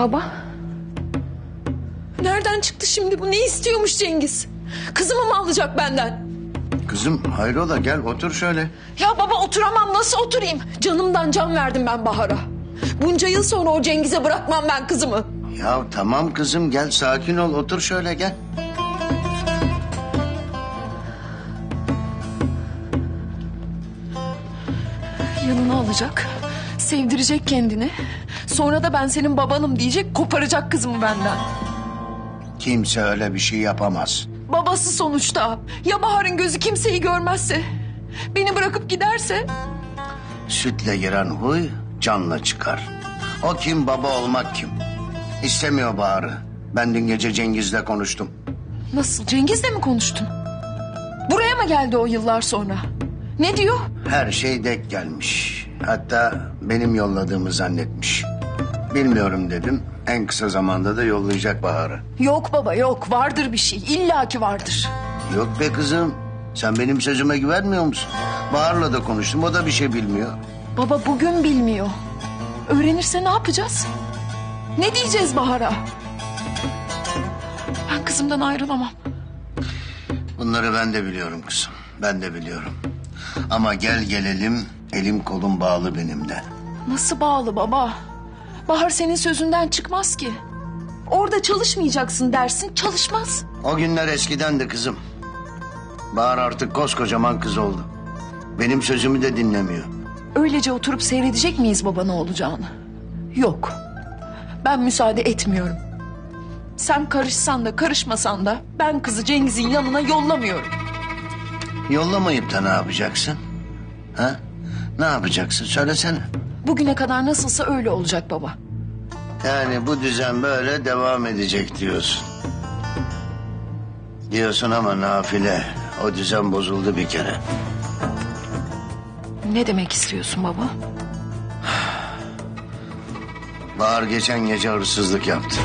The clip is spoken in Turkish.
Baba. Nereden çıktı şimdi bu? Ne istiyormuş Cengiz? Kızımı mı alacak benden? Kızım hayrola gel otur şöyle. Ya baba oturamam nasıl oturayım? Canımdan can verdim ben Bahar'a. Bunca yıl sonra o Cengiz'e bırakmam ben kızımı. Ya tamam kızım gel sakin ol otur şöyle gel. Yanına alacak. Sevdirecek kendini. Sonra da ben senin babanım diyecek koparacak kızımı benden. Kimse öyle bir şey yapamaz. Babası sonuçta. Ya Bahar'ın gözü kimseyi görmezse? Beni bırakıp giderse? Sütle giren huy canla çıkar. O kim baba olmak kim? İstemiyor Bahar'ı. Ben dün gece Cengiz'le konuştum. Nasıl? Cengiz'le mi konuştun? Buraya mı geldi o yıllar sonra? Ne diyor? Her şey dek gelmiş. Hatta benim yolladığımı zannetmiş. Bilmiyorum dedim. En kısa zamanda da yollayacak Bahar'ı. Yok baba yok. Vardır bir şey. İlla ki vardır. Yok be kızım. Sen benim sözüme güvenmiyor musun? Bahar'la da konuştum. O da bir şey bilmiyor. Baba bugün bilmiyor. Öğrenirse ne yapacağız? Ne diyeceğiz Bahar'a? Ben kızımdan ayrılamam. Bunları ben de biliyorum kızım. Ben de biliyorum. Ama gel gelelim elim kolum bağlı benim de. Nasıl bağlı baba? Bahar senin sözünden çıkmaz ki. Orada çalışmayacaksın dersin çalışmaz. O günler eskiden de kızım. Bahar artık koskocaman kız oldu. Benim sözümü de dinlemiyor. Öylece oturup seyredecek miyiz baba ne olacağını? Yok. Ben müsaade etmiyorum. Sen karışsan da karışmasan da ben kızı Cengiz'in yanına yollamıyorum. Yollamayıp da ne yapacaksın? Ha? Ne yapacaksın? Söylesene. Bugüne kadar nasılsa öyle olacak baba. Yani bu düzen böyle devam edecek diyorsun. Diyorsun ama nafile. O düzen bozuldu bir kere. Ne demek istiyorsun baba? Bahar geçen gece hırsızlık yaptı.